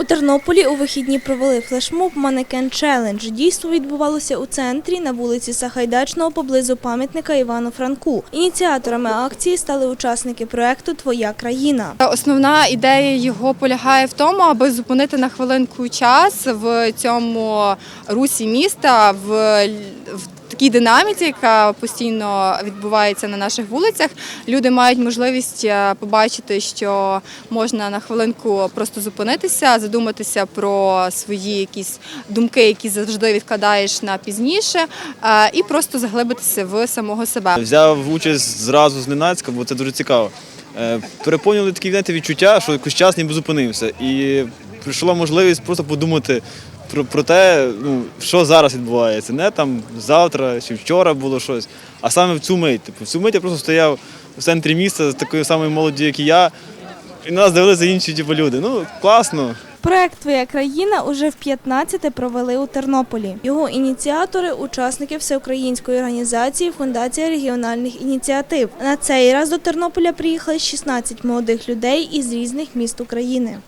У Тернополі у вихідні провели флешмоб Манекен Челендж. Дійство відбувалося у центрі на вулиці Сахайдачного поблизу пам'ятника Івану Франку. Ініціаторами акції стали учасники проекту Твоя країна. Основна ідея його полягає в тому, аби зупинити на хвилинку час в цьому русі міста в такій динаміці, яка постійно відбувається на наших вулицях. Люди мають можливість е, побачити, що можна на хвилинку просто зупинитися, задуматися про свої якісь думки, які завжди відкладаєш на пізніше, е, і просто заглибитися в самого себе. Взяв участь зразу зненацька, бо це дуже цікаво. Е, Переповнювали такі знаєте, відчуття, що якийсь час ніби зупинився. І прийшла можливість просто подумати про, про те, ну, що зараз відбувається. Не там завтра чи вчора було щось, а саме в цю мить. Типу, в цю мить я просто стояв в центрі міста з такою самою молоддю, як і я, і на нас дивилися інші типу, люди. Ну, класно. Проект Твоя країна уже в 15-те провели у Тернополі. Його ініціатори учасники всеукраїнської організації Фундація регіональних ініціатив. На цей раз до Тернополя приїхали 16 молодих людей із різних міст України.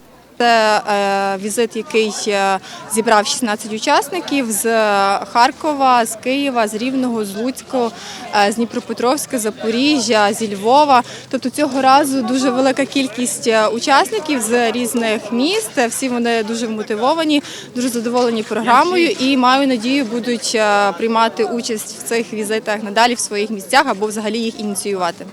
Це е, візит, який е, зібрав 16 учасників з Харкова, з Києва, з Рівного, з Луцького, е, з Дніпропетровська, Запоріжжя, зі Львова. Тобто цього разу дуже велика кількість е, учасників з різних міст. Всі вони дуже мотивовані, дуже задоволені програмою і маю надію, будуть е, приймати участь в цих візитах надалі в своїх місцях або взагалі їх ініціювати.